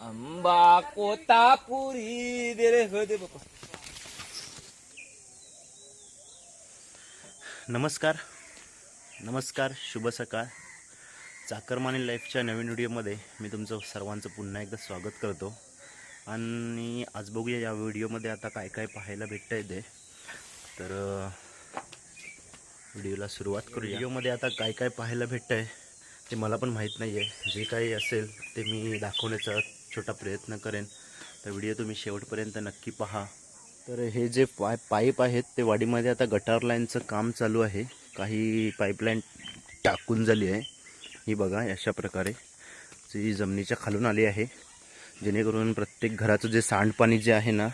आंबा कोतापुरी दे रे हो दे बापा नमस्कार. नमस्कार शुभ सकाळ. चाकरमानी लाईफच्या नवीन व्हिडिओमध्ये मी तुमचं सर्वांचं पुन्हा एकदा स्वागत करतो. आणि आज बघूया या व्हिडिओमध्ये आता काय काय पाहायला भेटतं आहे ते. तर व्हिडिओला सुरुवात करू व्हिडिओमध्ये आता काय काय पाहायला भेटतं आहे ते मला पण माहीत नाही आहे जे काही असेल ते मी दाखवण्याचा छोटा प्रयत्न करेन. तर व्हिडिओ तुम्ही शेवटपर्यंत नक्की पहा. तर हे जे पाय पाईप आहेत ते वाडीमध्ये आता गटार लाईनचं काम चालू आहे. काही पाईपलाईन टाकून झाली आहे. ही बघा अशा प्रकारे. जी जमिनीच्या खालून आली आहे. जेणेकरून प्रत्येक घराचं जे सांडपाणी जे आहे ना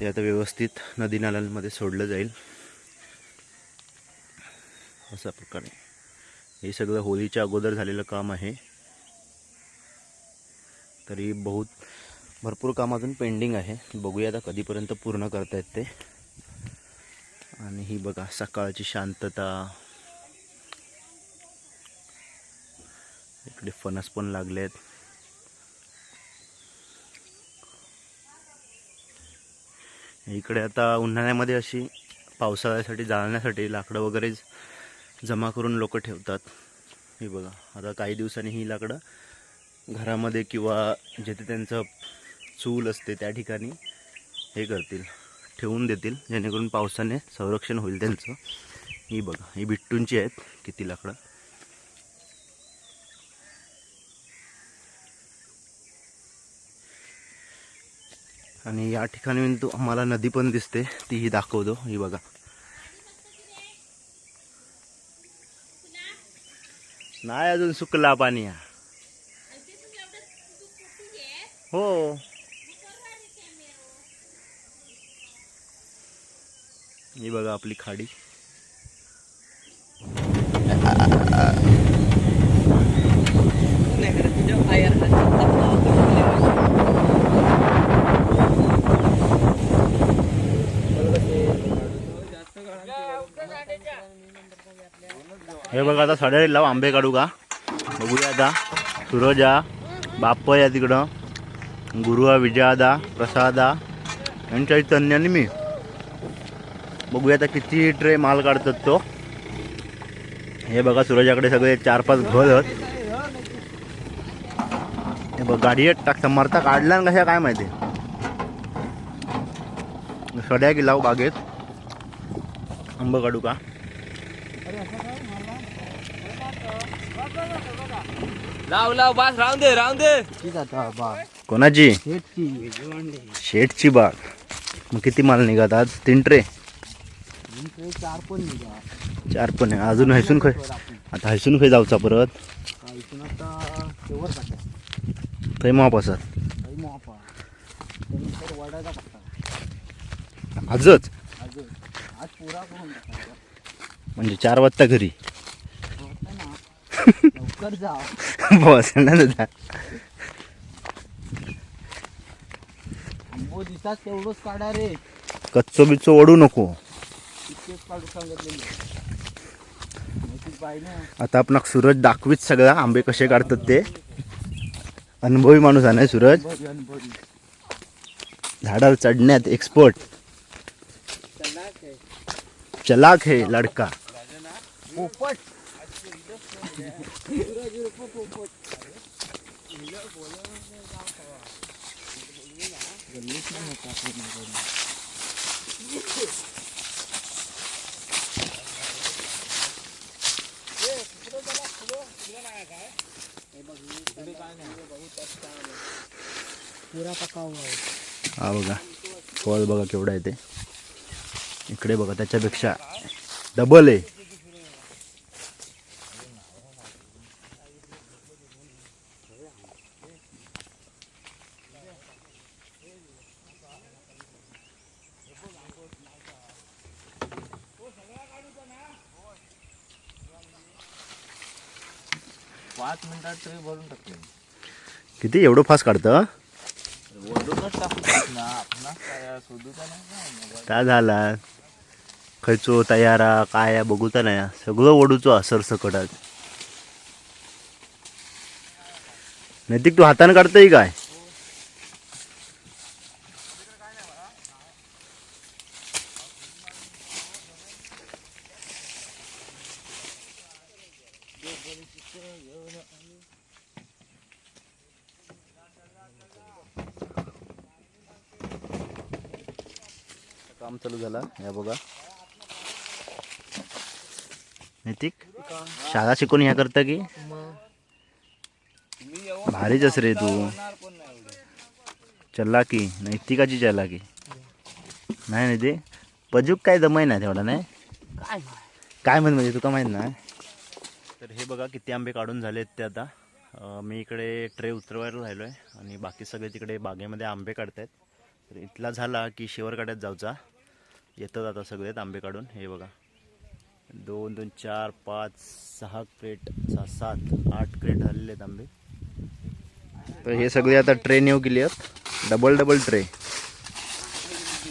ते आता व्यवस्थित नदी नाल्यांमध्ये सोडलं जाईल. अशा प्रकारे. हे सगळं होळीच्या अगोदर झालेलं काम आहे. तरी बहुत भरपूर काम अजून पेंडिंग आहे. बघूया आता कधीपर्यंत पूर्ण करतायत ते. आणि ही बघा सकाळची शांतता. इकडे फणस पण लागले आहेत इकडे आता उन्हाळ्यामध्ये अशी पावसाळ्यासाठी जाळण्यासाठी लाकडं वगैरे जमा करून लोक ठेवतात. हे बघा आता काही दिवसांनी ही लाकडं घरामध्ये किंवा जिथे त्यांचं चूल असते त्या ठिकाणी हे करतील ठेवून देतील जेणेकरून पावसाने संरक्षण होईल त्यांचं. ही बघा ही बिट्टूंची आहेत किती लाकडं. आणि या ठिकाणी तो आम्हाला नदी पण दिसते तीही दाखवतो. ही बघा. नाही अजून सुकला पाणी हा. हो. ही बघा आपली खाडी. हे बघा आता साडे लाव आंबे काढू का? बघूया आता. सुरजा बाप्पा या तिकडं. गुरुवा विजयादा प्रसादा यांच्या चैतन्याने मी. बघूया आता किती ट्रे माल काढतात तो. हे बघा सूरजाकडे सगळे चार पाच घल आहेत. हे बघ गाडी टाक मरता काढला ना कशा काय माहिती? सड्या की लाव बागेत. आंब काढू का? लाव लाव बास राहून दे राहून दे. कोणाची? शेटची बाग. मग किती माल निघात आज? तीन ट्रे? चार पण निघा चार पण आहे अजून हैसून खय आता हैसून खय जाऊचा परत? थंय मोपा टाकतात आजच? अजून आज पुरा करून टाकायचा. म्हणजे चार वाजता घरी? लवकर जा. बस ना दादा आंबो दिसात तेवढंच काढा रे. कच्चो बिच्चो ओढू नको. इतकेच काढू सांगितलेले. माहिती पाहिजे आता आपण सूरज दाखवीत सगळा आंबे कसे काढतात ते. अनुभवी माणूस आहे ना सूरज? अनुभवी झाडावर चढण्यात एक्सपर्ट चलाक है लडका. पोपट. पुरा पकाव हा बघा फळ बघा केवढा आहे ते. इकडे बघा त्याच्यापेक्षा डबल आहे. भरून टाकले किती? एवढं फास्ट काढतं? वडूनच ना. काय नाही का झाला? खयचो तयारा काय बघूचा नाही. सगळं ओढूचो असर सकटात नैतिक तू हाताने काढतोय काय? काम चालू झाला. या बघा. नैतिक शाळा शिकून ह्या करता की? भारीच अस भारीच रे तू. चला चल्ला की नैतिकाची चला की. नाही नाही ते पजूक काय जमाय ना तेवढा नाही? काय म्हणत म्हण म्हणजे तुका माहीत ना तर हे बघा किती आंबे काढून झालेत ते आता. मी इकडे ट्रे उतरवायला राहिलो आहे आणि बाकी सगळे तिकडे बागेमध्ये आंबे काढतायत. तर इथला झाला की शेवर काढ्यात जाऊचा. येतात आता सगळे आंबे काढून हे बघा. दोन दोन चार पाच सहा क्रेट सहा सात आठ क्रेट झालेले आहेत आंबे तर हे सगळे आता ट्रे नेऊ केली आहेत डबल डबल ट्रे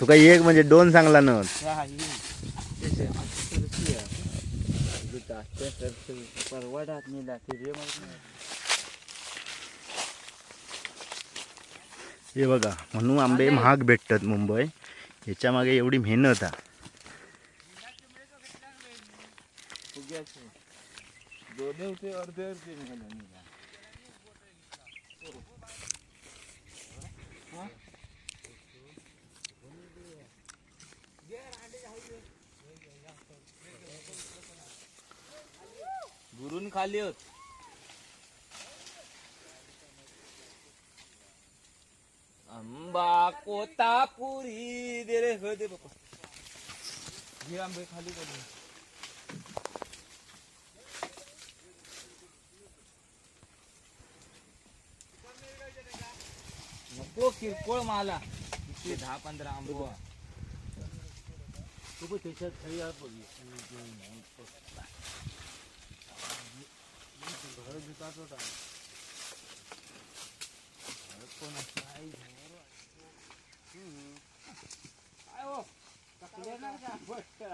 तुका एक म्हणजे दोन सांगला न. हे बघा म्हणून आंबे महाग भेटतात मुंबई. ह्याच्या मागे एवढी मेहनत आहे. दोन्ही खाली होत. आंबा कोतापुरी दे रे हो बाबा हे आंबे खाली करून. नको किरकोळ माला इथे दहा पंधरा आंबो. तू त्याच्यात खाली आ बघ.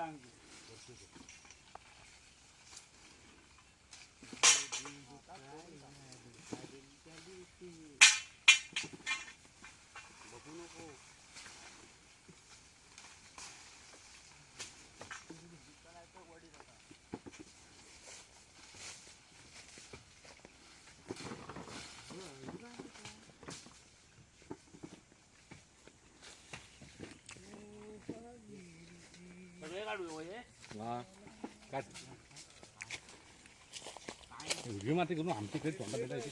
hangi? व्हिडिओ माती करून आमची काही तोंडा भेटायची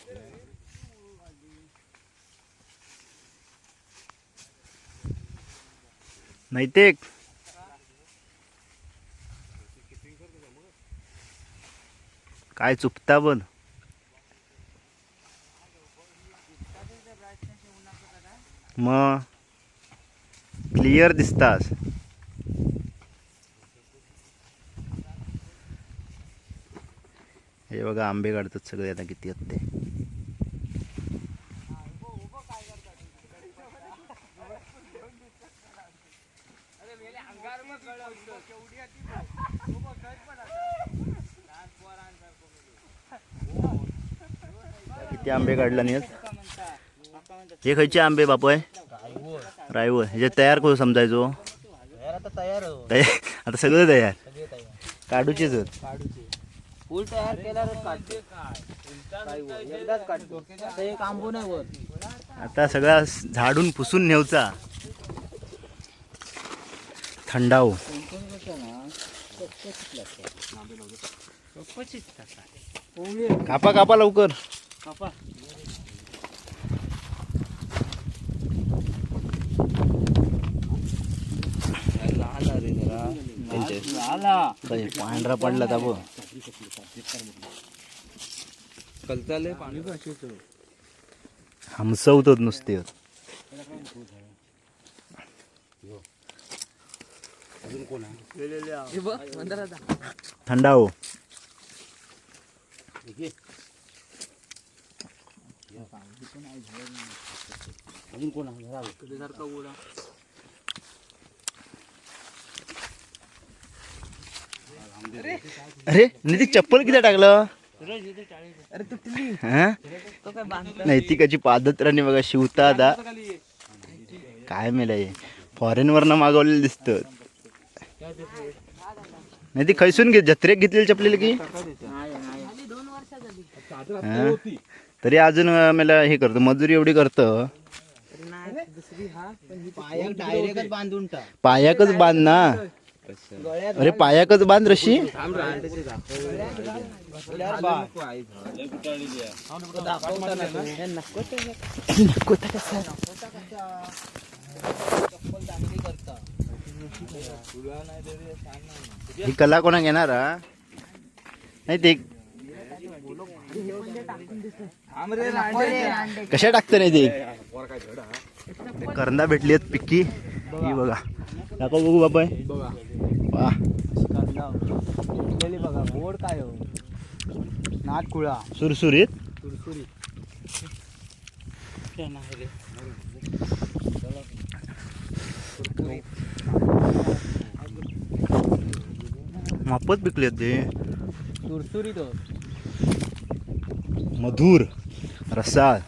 नैतिक काय चुकता पण मग क्लिअर दिसतास हे बघा आंबे काढतात सगळे आता किती आहेत ते. किती आंबे काढला नाही हे खयचे आंबे बापू आहे रायवर ह्याचे तयार करू समजायचो. आता तयार हो. तयार? आता सगळं तयार. सगळे तयार. काढूचेच फुल तयार केल्यावरच काढते. वर? एकदाच काढतो. आता एक आंबो नाही वर. आता सगळा झाडून पुसून नेवचा थंडाव. कापा कापा लवकर. बाई, पांढरा पडला दाबो कलताले पाणी. हमसवतात नुसते. थंडाव. अरे निधी चप्पल किती टाकलं? अरे तुटली. हा? तो काय बांधतो नैतिकाची पादत्राणी बघा शिवता आता काय मेलाय फॉरेन वरनं मागवलेलं दिसतं. नाही ती खैसून घे जत्रेक घेतलेली चपलेली की? हा? तरी अजून मला हे करतो मजुरी एवढी करतं. पायाक डायरेक्टच बांधून टाक. पायाकच बांध ना. अरे पायाकच बांध रशी. हे कला कोणा घेणार? नाही ते कशा टाकतं नाही ते? करंदा भेटली आहेत पिक्की. ही बघा. दाखव बघू बाबा वा गेली बघा गोड काय हो नाट कुळा सुरसुरीत. सुरसुरी मापत पिकले आहेत ते. सुरसुरी तो मधुर रसाळ.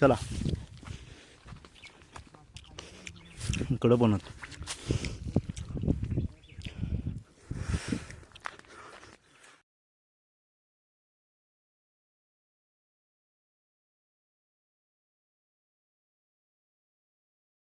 चला. इकडं बनवतो.